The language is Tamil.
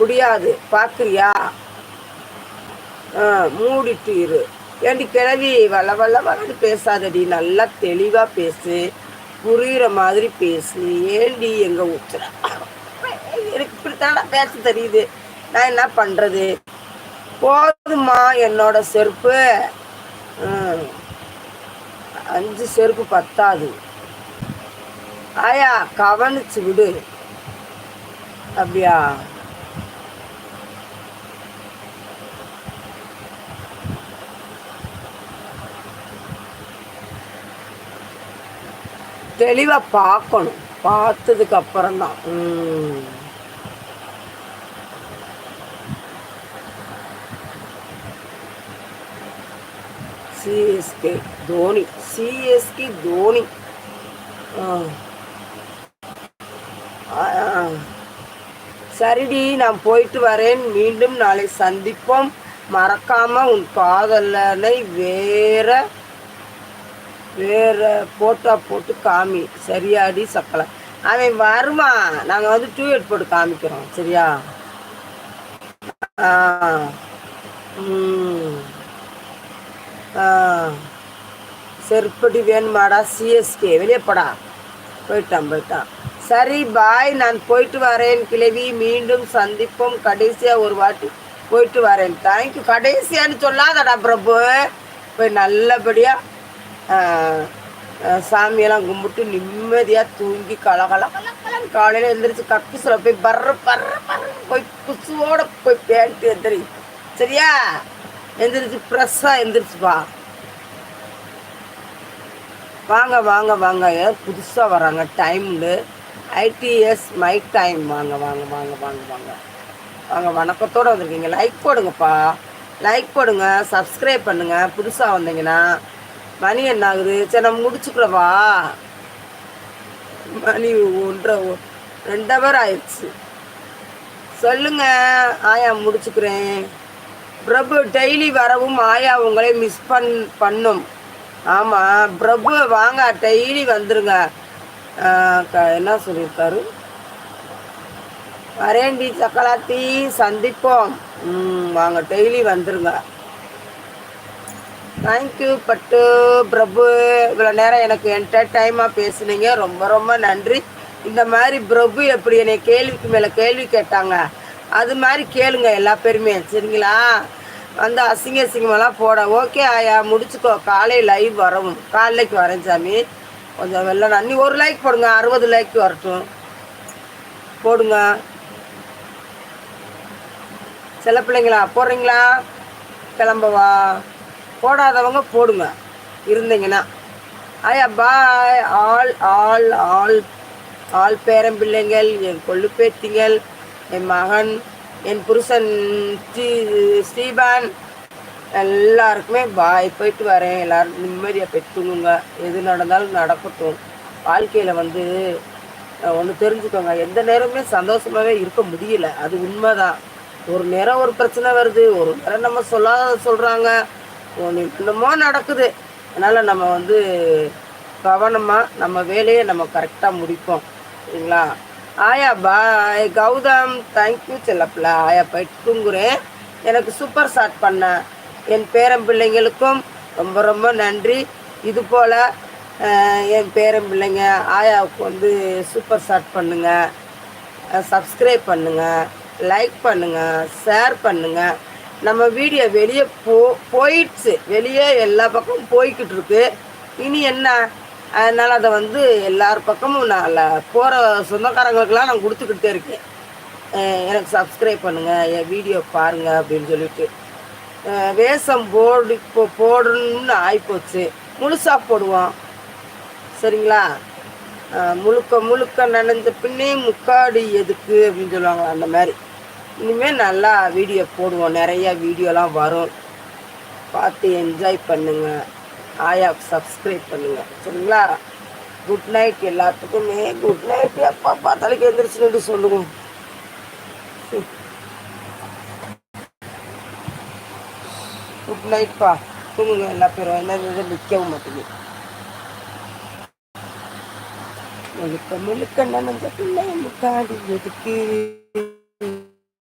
முடியாது. பார்க்குறியா? ஆ மூடிட்டு இரு. ஏண்டி கிளவி வள வள வளன்னு பேசாதடி. நல்லா தெளிவாக பேசு. புரிகிற மாதிரி பேசு. ஏண்டி எங்கள் உச்சர எனக்கு இப்படித்தானே பேச தெரியுது. நான் என்ன பண்ணுறது போதுமா என்னோட செருப்பு. அஞ்சு செருப்பு பத்தாது. ஆயா கவனிச்சு விடு. அப்படியா? தெளிவா பார்க்கணும். பார்த்ததுக்கு அப்புறம் தான். சிஎஸ்கே தோனி. சிஎஸ்கே தோனி சரிடி நான் போயிட்டு வரேன். மீண்டும் நாளை சந்திப்போம். மறக்காம உன் காதலனை வேற வேறு ஃபோட்டோ போட்டு காமி. சரியாடி சக்கலை அவன் வருவான். நாங்கள் வந்து டூயட் போட்டு காமிக்கிறோம். சரியா? ஆ. ஆ. செருப்படி வேணுமாடா? சிஎஸ்கே வெளியே போடா. போயிட்டான் போயிட்டான். சரி பாய் நான் போயிட்டு வரேன் கிழவி. மீண்டும் சந்திப்போம். கடைசியாக ஒரு வாட்டி போயிட்டு வரேன். தேங்க்யூ கடைசியான்னு சொல்லாதடா பிரபு. போய் நல்லபடியாக சாமியெல்லாம் கும்பிட்டு நிம்மதியாக தூங்கி கலகல காலையில் எழுந்திரிச்சு கக்குசில் போய் பர்ற பர்ற பர்ற போய் குசுவோடு போய் பேண்ட்டு எந்திரி சரியா? எந்திரிச்சு ஃப்ரெஷ்ஷாக எந்திரிச்சுப்பா வாங்க வாங்க வாங்க. புதுசாக வராங்க. டைமில் ஐடிஎஸ் மை டைம் வாங்க வாங்க வாங்க வாங்க வாங்க. வாங்க வணக்கத்தோடு வந்திருக்கீங்க. லைக் போடுங்கப்பா. லைக் போடுங்க. சப்ஸ்கிரைப் பண்ணுங்கள் புதுசாக வந்தீங்கன்னா மணி என்ன ஆகுது சரி நம்ம முடிச்சுக்கிறவா மணி ஒன்றரை ரெண்டு ஹவர் ஆயிடுச்சு. சொல்லுங்க ஆயா முடிச்சுக்கிறேன். பிரபு டெய்லி வரவும் ஆயா உங்களை மிஸ் பண் பண்ணும். ஆமாம் பிரபு வாங்க டெய்லி வந்துருங்க. க- என்ன சொல்லியிருக்காரு? வரேன்டி சக்கலாத்தி சந்திப்போம். ம் வாங்க டெய்லி வந்துருங்க. தேங்க்யூ பட்டு பிரபு. இவ்வளோ நேரம் எனக்கு என்டர்டைமாக பேசுனீங்க. ரொம்ப ரொம்ப நன்றி. இந்த மாதிரி பிரபு எப்படி என்னை கேள்விக்கு மேலே கேள்வி கேட்டாங்க? அது மாதிரி கேளுங்க எல்லா பேருமே சரிங்களா? வந்து அசிங்க அசிங்கமெல்லாம் போட. ஓகே ஆயா முடிச்சுக்கோ. காலை லைவ் வரவும். காலைக்கு வரேன் சாமி. கொஞ்சம் வெள்ளை நன்னி ஒரு லைக் போடுங்க. அறுபது லைக் வரட்டும். போடுங்க. சில பிள்ளைங்களா போடுறீங்களா? கிளம்பவா? போடாதவங்க போடுங்க. இருந்தீங்கன்னா. ஐயா பாய் ஆள் ஆள் ஆள் ஆள் பேரன் பிள்ளைங்கள் என் கொள்ளு பேத்திங்கள் என் மகன் என் புருஷன் ஸ்ரீ ஸ்ரீபான் எல்லாருக்குமே பாய் போயிட்டு வரேன். எல்லாரும் நிம்மதியாக பெற்றுணுங்க எது நடந்தாலும் நடக்கட்டும். வாழ்க்கையில் வந்து ஒன்று தெரிஞ்சுக்கோங்க. எந்த நேரமே சந்தோஷமாகவே இருக்க முடியல. அது உண்மைதான். ஒரு நேரம் ஒரு பிரச்சனை வருது. ஒரு நேரம் நம்ம சொல்லாத சொல்கிறாங்க ஒன்று இன்னமோ நடக்குது. அதனால் நம்ம வந்து கவனமாக நம்ம வேலையை நம்ம கரெக்டாக முடிப்போம். சரிங்களா? ஆயா பாய் கௌதம் தேங்க்யூ செல்லப்பில் ஆயா போயிட்டு தூங்குறேன். எனக்கு சூப்பர் ஷாட் பண்ண. என் பேரன் பிள்ளைங்களுக்கும் ரொம்ப ரொம்ப நன்றி. இது போல் என் பேரன் பிள்ளைங்க ஆயாவுக்கு வந்து சூப்பர் ஷாட் பண்ணுங்கள் சப்ஸ்கிரைப் பண்ணுங்கள் லைக் பண்ணுங்கள் ஷேர் பண்ணுங்கள் நம்ம வீடியோ வெளியே போ போயிடுச்சு. வெளியே எல்லா பக்கமும் போய்கிட்டு இருக்கு இனி என்ன? அதனால் அதை வந்து எல்லார் பக்கமும் நான் போகிற சொந்தக்காரங்களுக்கெல்லாம் நான் கொடுத்துக்கிட்டே இருக்கேன். எனக்கு சப்ஸ்கிரைப் பண்ணுங்கள் என் வீடியோ பாருங்கள் அப்படின்னு சொல்லிட்டு. வேஷம் போடு இப்போ போடணும்னு ஆகிப்போச்சு முழுசாக போடுவோம். சரிங்களா? முழுக்க முழுக்க நனைஞ்ச பின்னே முக்காடு எதுக்கு அப்படின்னு சொல்லுவாங்க அந்த மாதிரி. இனிமேல் நல்லா வீடியோ போடுவோம். நிறைய வீடியோலாம் வரும். பார்த்து என்ஜாய் பண்ணுங்கள் ஆயா சப்ஸ்கிரைப் பண்ணுங்கள் சரிங்களா? குட் நைட் எல்லாத்துக்குமே. குட் நைட் எப்போ பார்த்தாலும் எந்திரிச்சுன்னு சொல்லுவோம். குட் நைட்ப்பா தூங்குங்க எல்லா பேரும். என்ன நிற்கவும் மாட்டேங்குது. முழுக்க முழுக்க நனைஞ்ச பிள்ளை முக்காடி எதுக்கு